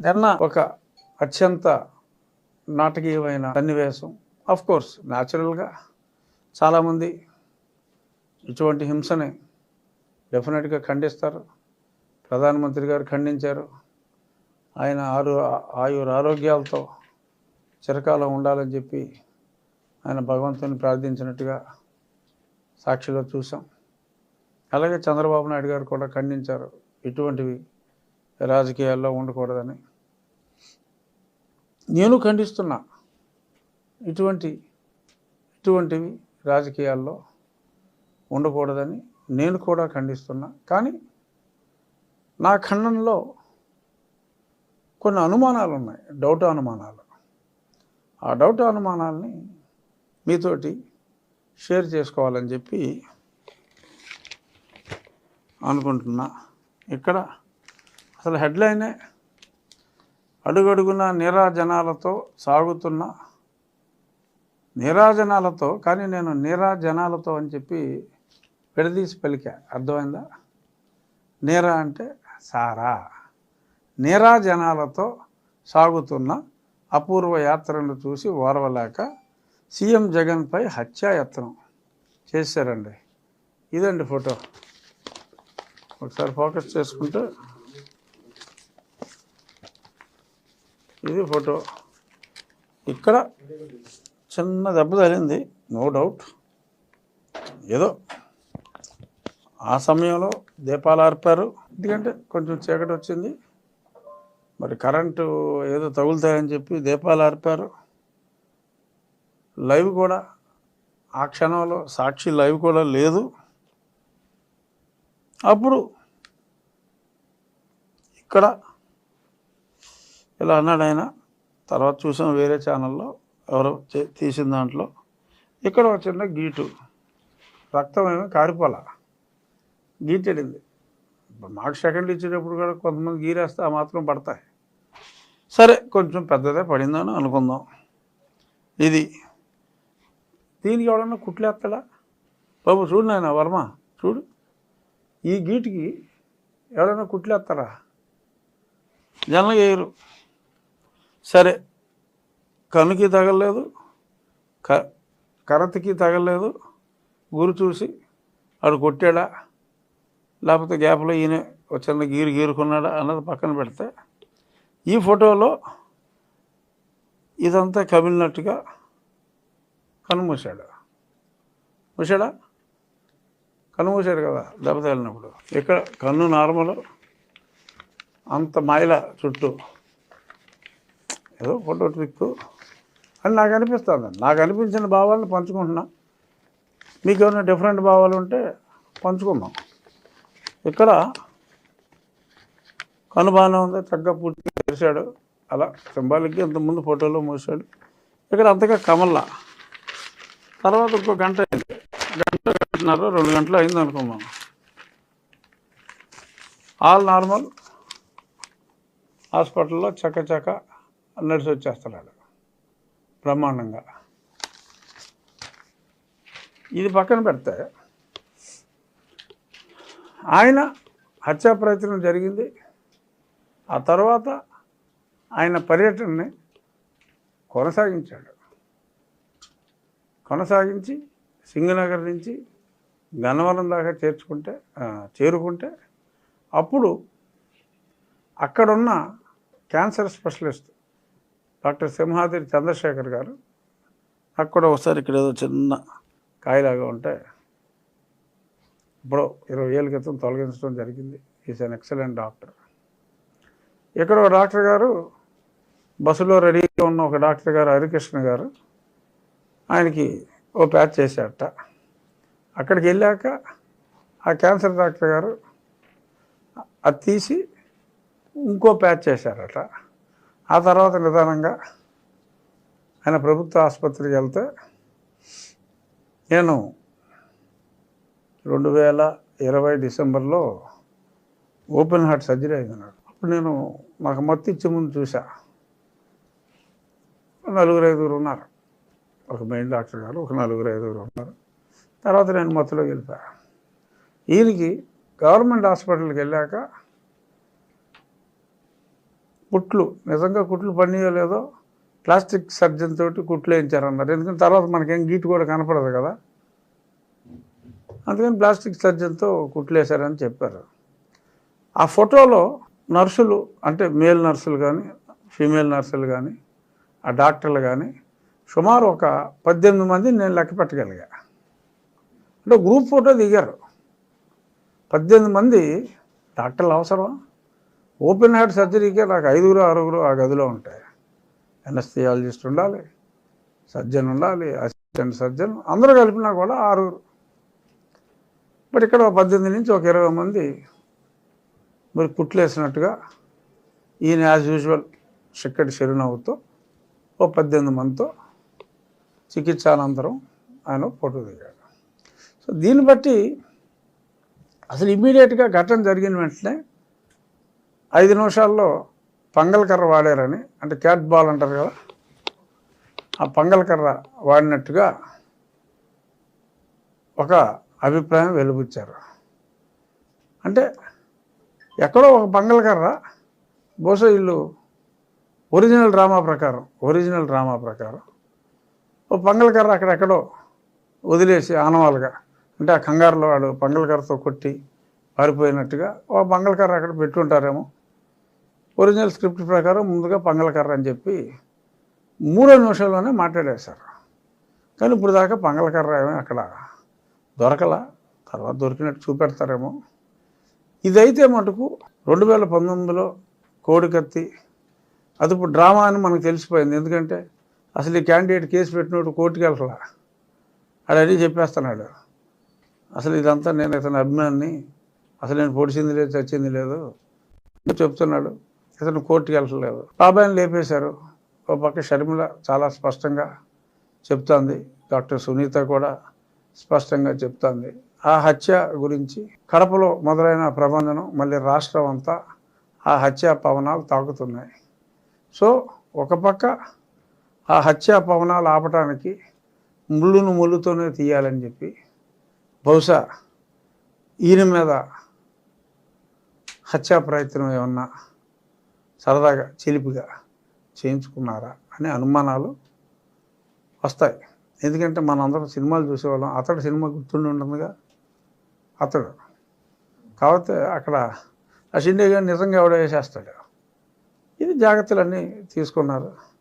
నిన్న ఒక అత్యంత నాటకీయమైన సన్నివేశం. అఫ్ కోర్స్ న్యాచురల్గా చాలామంది ఇటువంటి హింసని డెఫినెట్గా ఖండిస్తారు. ప్రధానమంత్రి గారు ఖండించారు. ఆయన ఆరు ఆయుర ఆరోగ్యాలతో చిరకాలం ఉండాలని చెప్పి ఆయన భగవంతుని ప్రార్థించినట్టుగా సాక్షిలో చూసాం అలాగే చంద్రబాబు నాయుడు గారు కూడా ఖండించారు. ఇటువంటివి రాజకీయాల్లో ఉండకూడదని. నేను ఖండిస్తున్నా. ఇటువంటి ఇటువంటివి రాజకీయాల్లో ఉండకూడదని నేను కూడా ఖండిస్తున్నా. కానీ నా ఖండనలో కొన్ని అనుమానాలు ఉన్నాయి డౌట్ అనుమానాలు. ఆ డౌట్ అనుమానాలని మీతోటి షేర్ చేసుకోవాలని చెప్పి అనుకుంటున్నా. ఇక్కడ అసలు హెడ్లైనే అడుగడుగున నీరాజనాలతో సాగుతున్న నీరాజనాలతో కానీ నేను నీరాజనాలతో అని చెప్పి విడదీసి పలికా. అర్థమైందా? నేరా అంటే సారా. నీరాజనాలతో సాగుతున్న అపూర్వ యాత్రను చూసి ఓర్వలేక సీఎం జగన్పై హత్యాయత్నం చేశారండి. ఇదండి ఫోటో. ఒకసారి ఫోకస్ చేసుకుంటే ఇది ఫోటో. ఇక్కడ చిన్న దెబ్బ తగిలింది నో డౌట్. ఏదో ఆ సమయంలో దీపాలు ఆర్పారు. ఎందుకంటే కొంచెం చీకటి వచ్చింది. మరి కరెంటు ఏదో తగులుతాయని చెప్పి దీపాలు ఆర్పారు. లైవ్ కూడా ఆ క్షణంలో సాక్షి లైవ్ కూడా లేదు. అప్పుడు ఇక్కడ ఇలా అన్నాడు ఆయన. తర్వాత చూసాం వేరే ఛానల్లో ఎవరో తీసిన దాంట్లో. ఇక్కడ ఒక చిన్న గీటు. రక్తం ఏమో కారిపోల. గీటెడింది మాకు సెకండ్ ఇచ్చేటప్పుడు కూడా కొంతమంది గీరేస్తే ఆ మాత్రం పడతాయి. సరే కొంచెం పెద్దదే పడిందని అనుకుందాం. ఇది. దీనికి ఎవడన్నా కుట్లేస్తాడా? బాబు చూడు నాయన వర్మ చూడు. ఈ గీటికి ఎవరైనా కుట్లేస్తారా? జనం వేయరు సరే కనుకి తగలలేదు క కరతకి తగలలేదు గురి చూసి ఆడు కొట్టాడా? లేకపోతే గ్యాప్లో ఈయన ఒక చిన్న గీరు గీరుకున్నాడా అన్నది పక్కన పెడితే ఈ ఫోటోలో ఇదంతా కమిలినట్టుగా కనుమూశాడు. మూసాడా కనుమూశాడు కదా దెబ్బ తగిలినప్పుడు. ఇక్కడ కన్ను నార్మల్ అంత మాయల చుట్టూ ఏదో ఫోటో ట్రిక్ అని నాకు అనిపిస్తుంది. నాకు అనిపించిన భావాలను పంచుకుంటున్నా. మీకు ఏమైనా డిఫరెంట్ భావాలు ఉంటే పంచుకుందాం. ఇక్కడ కను బాగానే ఉంది చక్కగా పూర్తిగా తెరిచాడు అలా సింబాలిక్గా ఇంతకుముందు ఫోటోలో మూసాడు ఇక్కడ అంతగా కమల్లా. తర్వాత ఇంకో గంట అయింది. గంట గంటన్నర రెండు గంటలు అయింది అనుకున్నాం ఆల్ నార్మల్. హాస్పిటల్లో చక్క చక్క నడిచి వచ్చేస్తున్నాడు. బ్రహ్మాండంగా. ఇది పక్కన పెడితే ఆయన హత్యా ప్రయత్నం జరిగింది. ఆ తర్వాత ఆయన పర్యటనని కొనసాగించాడు. కొనసాగించి సింగనగర్ నుంచి గన్నవరం దాకా చేర్చుకుంటే చేరుకుంటే అప్పుడు అక్కడున్న cancer specialist doctor Simhadri Chandrasekhar garu అక్కడ ఒకసారి ఇక్కడ ఏదో చిన్న కాయలాగా ఉంటే ఇప్పుడు ఇరవై ఏళ్ళ క్రితం తొలగించడం జరిగింది. ఈజ్ అన్ ఎక్సలెంట్ డాక్టర్ ఇక్కడ డాక్టర్ గారు బస్సులో రెడీగా ఉన్న ఒక డాక్టర్ గారు హరికృష్ణ గారు ఆయనకి ఓ ప్యాచ్ చేశారట. అక్కడికి వెళ్ళాక ఆ క్యాన్సర్ డాక్టర్ గారు అది తీసి ఇంకో ప్యాచ్ చేశారట. ఆ తర్వాత నిదానంగా ఆయన ప్రభుత్వ ఆసుపత్రికి వెళ్తే నేను రెండు వేల ఇరవై డిసెంబర్లో ఓపెన్ హార్ట్ సర్జరీ అయింది అప్పుడు నేను నాకు మత్తు ఇచ్చే ముందు చూసా నలుగురు ఐదుగురు ఉన్నారు. ఒక మెయిన్ డాక్టర్ గారు ఒక నలుగురు ఐదుగురు ఉన్నారు. తర్వాత నేను మత్తులోకి వెళ్ళిపోయా. ఈయనకి గవర్నమెంట్ హాస్పిటల్కి వెళ్ళాక కుట్లు నిజంగా కుట్లు పనియో లేదో ప్లాస్టిక్ సర్జన్ తోటి కుట్లు వేయించారన్నారు. ఎందుకంటే తర్వాత మనకేం గీటు కూడా కనపడదు కదా. అందుకని ప్లాస్టిక్ సర్జన్తో కుట్లేశారని చెప్పారు. ఆ ఫోటోలో నర్సులు అంటే మేల్ నర్సులు కానీ ఫీమేల్ నర్సులు కానీ ఆ డాక్టర్లు కానీ సుమారు ఒక పద్దెనిమిది మంది నేను లెక్క పెట్టగలిగా. అంటే గ్రూప్ ఫోటో దిగారు. పద్దెనిమిది మంది డాక్టర్లు అవసరం ఓపెన్ హార్ట్ సర్జరీకే నాకు ఐదుగురు ఆరుగురు ఆ గదిలో ఉంటాయి. ఎనస్థియాలజిస్ట్ ఉండాలి సర్జన్ ఉండాలి అసిస్టెంట్ సర్జన్ అందరూ కలిపినా కూడా ఆరుగురు. బట్ ఇక్కడ ఒక పద్దెనిమిది నుంచి ఒక ఇరవై మంది మరి కుట్లేసినట్టుగా ఈయన యాజ్ యూజువల్ చిక్కటి చిరునవ్వుతో ఓ పద్దెనిమిది మందితో చికిత్స అనంతరం ఆయన ఫోటో దిగాడు. సో దీన్ని బట్టి అసలు ఇమ్మీడియట్గా ఘటన జరిగిన వెంటనే ఐదు నిమిషాల్లో పంగల్ కర్ర వాడారని అంటే క్యాట్ బాల్ అంటారు కదా ఆ పంగల్ కర్ర వాడినట్టుగా ఒక అభిప్రాయం వెలుబుచ్చారు. అంటే ఎక్కడో ఒక పంగల్ కర్ర బహుశా వీళ్ళు ఒరిజినల్ డ్రామా ప్రకారం ఒరిజినల్ డ్రామా ప్రకారం ఓ పంగల్ కర్ర అక్కడెక్కడో వదిలేసి ఆనవాలుగా అంటే ఆ కంగారులో వాడు పంగల్ కర్రతో కొట్టి పారిపోయినట్టుగా ఓ పంగల్ కర్ర అక్కడ పెట్టుంటారేమో. ఒరిజినల్ స్క్రిప్ట్ ప్రకారం ముందుగా పంగలకర్ర అని చెప్పి మూడో నిమిషంలోనే మాట్లాడేశారు కానీ ఇప్పుడు దాకా పంగలకర్ర ఏమీ అక్కడ దొరకలా. తర్వాత దొరికినట్టు చూపెడతారేమో. ఇదైతే మటుకు రెండు వేల పంతొమ్మిదిలో కోడికత్తి అది ఇప్పుడు డ్రామా అని మనకు తెలిసిపోయింది. ఎందుకంటే అసలు ఈ క్యాండిడేట్ కేసు పెట్టినోడు కోర్టుకి వెళ్ళలా అడని చెప్పేస్తున్నాడు. అసలు ఇదంతా నేను ఇతని అభిమాని అసలు నేను పొడిచింది లేదు చచ్చింది లేదు చెప్తున్నాడు. ఇతను కోర్టుకి వెళ్ళలేదు బాబాయిని లేపేశారు. ఓ పక్క షర్మిల చాలా స్పష్టంగా చెప్తోంది. డాక్టర్ సునీత కూడా స్పష్టంగా చెప్తోంది. ఆ హత్య గురించి కడపలో మొదలైన ప్రబంధనం మళ్ళీ రాష్ట్రం అంతా ఆ హత్య పవనాలు తాకుతున్నాయి. సో ఒక పక్క ఆ హత్యా పవనాలు ఆపటానికి ముళ్ళును ముళ్ళుతోనే తీయాలని చెప్పి బహుశా ఈయన మీద హత్యా ప్రయత్నం ఏమన్నా సరదాగా చిలిపిగా చేయించుకున్నారా అనే అనుమానాలు వస్తాయి. ఎందుకంటే మనందరం సినిమాలు చూసేవాళ్ళం. అతడు సినిమా గుర్తుండి ఉంటుందిగా. అతడు. కాకపోతే అక్కడ ఆ షిండే గారు నిజంగా ఎవడో వేసేస్తాడు. ఇది జాగ్రత్తలన్నీ తీసుకున్నారు.